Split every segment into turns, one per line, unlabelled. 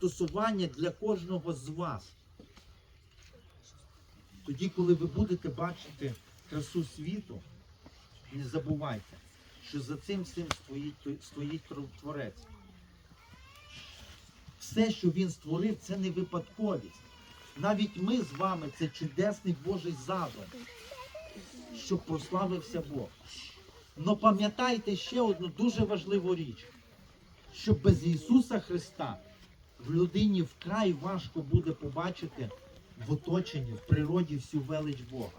застосування для кожного з вас. Тоді, коли ви будете бачити красу світу, не забувайте, що за цим всім стоїть, стоїть Творець. Все, що він створив, це не випадковість. Навіть ми з вами це чудесний Божий задум, щоб прославився Бог. Но пам'ятайте ще одну дуже важливу річ, що без Ісуса Христа в людині вкрай важко буде побачити в оточенні, в природі всю велич Бога.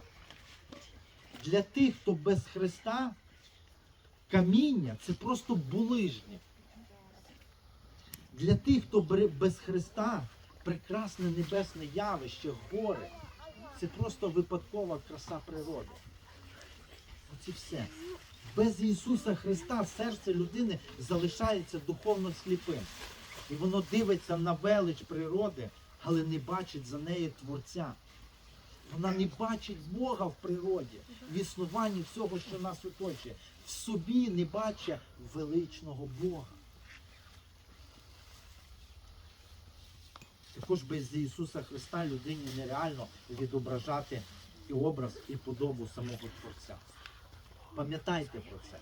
Для тих, хто без Христа, каміння це просто булижні. Для тих, хто без Христа, прекрасне небесне явище, гори. Це просто випадкова краса природи. Оце все. Без Ісуса Христа серце людини залишається духовно сліпим. І воно дивиться на велич природи, але не бачить за неї Творця. Вона не бачить Бога в природі, в існуванні всього, що нас оточує. В собі не бачить величного Бога. Також без Ісуса Христа людині нереально відображати і образ, і подобу самого Творця. Пам'ятайте про це.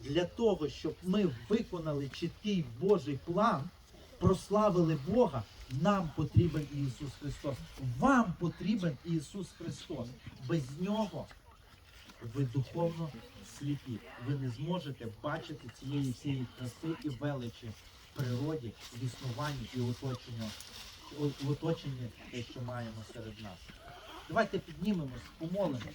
Для того, щоб ми виконали чіткий Божий план, прославили Бога, нам потрібен Ісус Христос. Вам потрібен Ісус Христос. Без нього ви духовно сліпі. Ви не зможете бачити цієї всієї краси і величі в природі, в існуванні і оточенні, в оточенні, те, що маємо серед нас. Давайте піднімемось, помолимося.